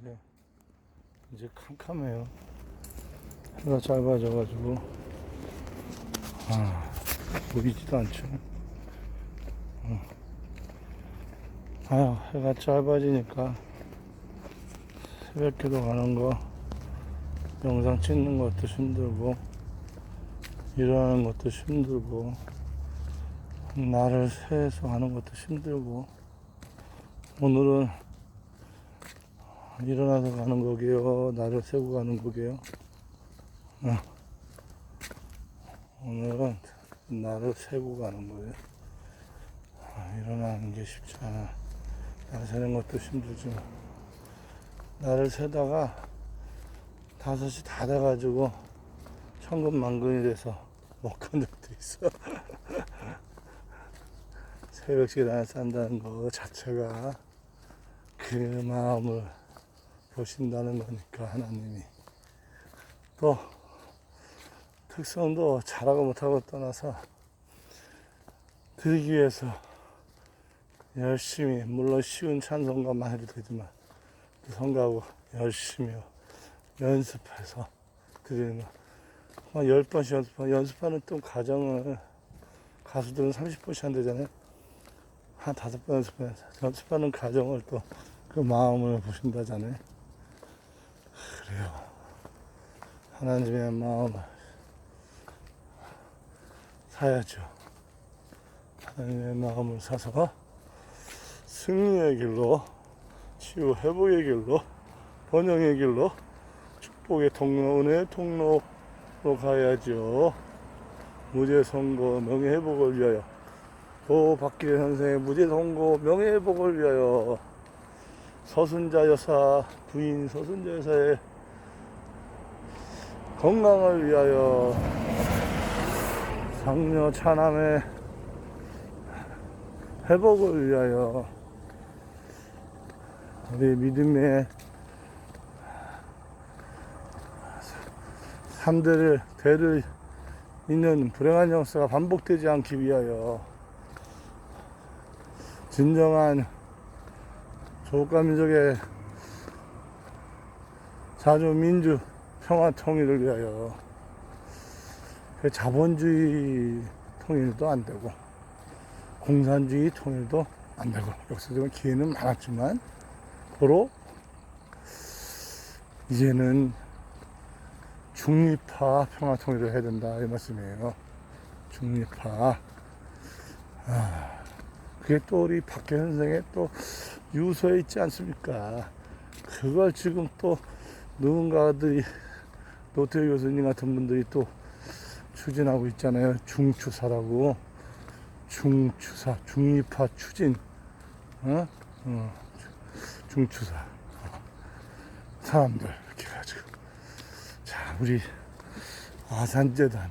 이제 이제 캄캄해요. 해가 짧아져가지고 아 보이지도 않죠. 어. 아유 해가 짧아지니까 새벽기도 가는 거 영상 찍는 것도 힘들고 일하는 것도 힘들고 날을 새서 하는 것도 힘들고 오늘은 일어나서 가는 거게요. 날을 새고 가는 거게요. 어. 오늘은 날을 새고 가는 거예요. 아, 일어나는 게 쉽지 않아. 날 새는 것도 힘들지만 날을 새다가 다섯이 다 돼가지고 천근만근이 돼서 못간 적도 있어. 새벽 시간에 산다는 거 자체가 그 마음을 보신다는 거니까 하나님이 또 특성도 잘하고 못하고 떠나서 드리기 위해서 열심히 물론 쉬운 찬송가만 해도 되지만 그 성가하고 열심히 연습해서 드리는 거. 한 10번씩 연습, 연습하는 또 과정을 가수들은 30번씩 한대잖아요. 한 다섯 번 연습해. 연습하는 과정을 또 그 마음을 보신다잖아요. 그래요. 하나님의 마음을 사야죠. 하나님의 마음을 사서 승리의 길로, 치유 회복의 길로, 번영의 길로, 축복의 통로, 은혜의 통로로 가야죠. 무죄 선고, 명예 회복을 위하여. 도 박기래 선생의 무죄 선고, 명예 회복을 위하여. 서순자 여사, 부인 서순자 여사의 건강을 위하여. 상녀 차남의 회복을 위하여. 우리 믿음의 삶들을 대를 잇는 불행한 역사가 반복되지 않기 위하여 진정한 조국과 민족의 자주민주 평화 통일을 위하여 그 자본주의 통일도 안 되고 공산주의 통일도 안 되고 역사적인 기회는 많았지만 도로 이제는 중립화 평화 통일을 해야 된다 이 말씀이에요. 중립화. 아, 그게 또 우리 박계 선생의 또 유서에 있지 않습니까? 그걸 지금 또 누군가들이 노태우 교수님 같은 분들이 또 추진하고 있잖아요. 중추사라고. 중추사, 중립화 추진. 어? 어. 중추사. 사람들 이렇게 해가지고. 자, 우리 아산재단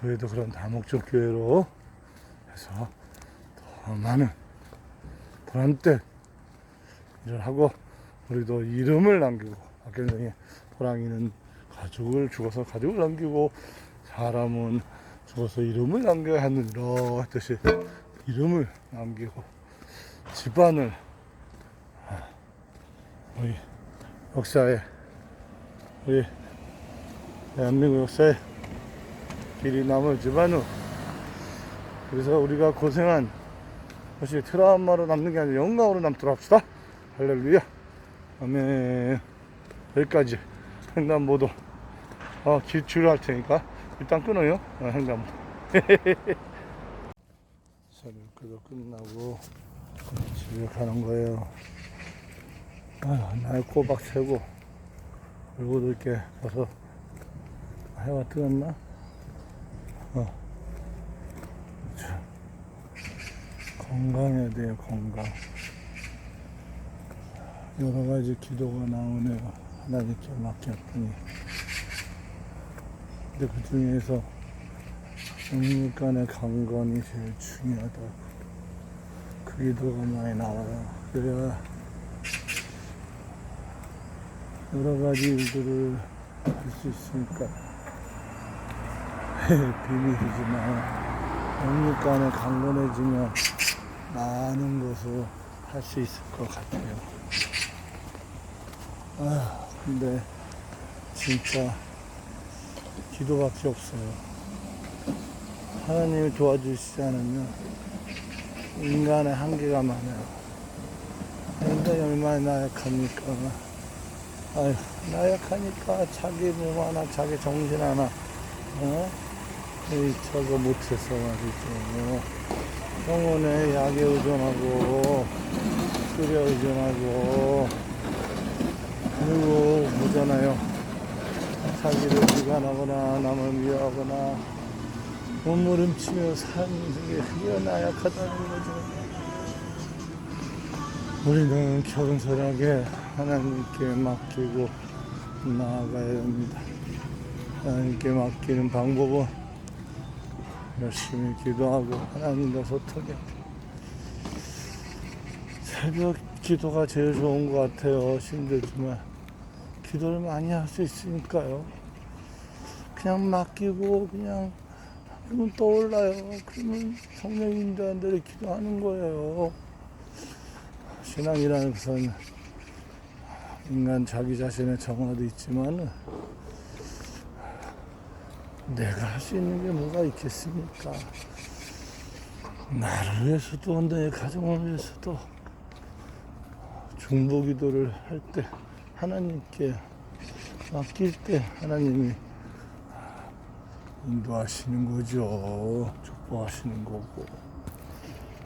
교회도 그런 다목적 교회로 해서 더 많은 보람된 일을 하고 우리도 이름을 남기고 박현성의 호랑이는 가족을 죽어서 가족을 남기고 사람은 죽어서 이름을 남겨야 하는 이러 뜻이 이름을 남기고 집안을 아, 우리 역사에 우리 대한민국 역사에 길이 남을 집안으로. 그래서 우리가 고생한 것이 트라우마로 남는 게 아니라 영광으로 남도록 합시다. 할렐루야. 아멘. 여기까지. 횡단보도. 어, 기출할 테니까. 일단 끊어요. 어, 횡단보도. 새벽기도 끝나고 집에 가는 거예요. 아휴 날 꼬박 새고 얼굴도 이렇게 벗어 해가 뜨었나? 어. 자, 건강해야 돼요, 건강. 여러 가지 기도가 나오네요. 하나님께 맡겼더니. 근데 그 중에서 국민간의 강건이 제일 중요하다고. 그 기도가 많이 나와요. 그래야 여러 가지 일들을 할 수 있으니까 비밀이지만 영육간에 강건해지면 많은 것을 할 수 있을 것 같아요. 아 근데 진짜 기도밖에 없어요. 하나님이 도와주시지 않으면 인간의 한계가 많아요. 인간이 얼마나 나약합니까? 아유, 나약하니까 자기 몸 하나, 자기 정신 하나, 어? 이 저거 못해서 말이죠. 병원에 약에 의존하고, 술에 의존하고, 그리고 보잖아요. 자기를 비관하거나, 남을 미워하거나, 몸부림치며 사는 게 그게 나약하다는 거죠. 우리는 겸손하게 하나님께 맡기고 나아가야 합니다. 하나님께 맡기는 방법은 열심히 기도하고 하나님과 소통해. 새벽 기도가 제일 좋은 것 같아요. 힘들지만 기도를 많이 할 수 있으니까요. 그냥 맡기고 그냥 그러면 떠올라요. 그러면 성령인들한 대로 기도하는 거예요. 신앙이라는 것은 인간 자기 자신의 정화도 있지만 내가 할 수 있는 게 뭐가 있겠습니까? 나를 위해서도 내 가정을 위해서도 중보 기도를 할 때 하나님께 맡길 때 하나님이 인도하시는 거죠. 축복하시는 거고.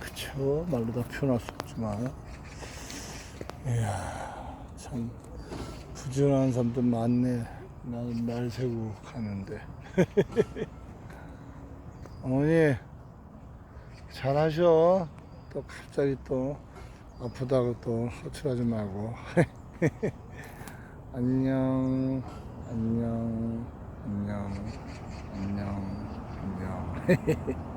그쵸? 말로 다 표현할 수 없지만. 이야, 참, 부지런한 사람들 많네. 나는 날 세고 가는데. 어머니, 잘하셔. 또 갑자기 또 아프다고 또 호출하지 말고. 안녕, 안녕, 안녕, 안녕, 안녕.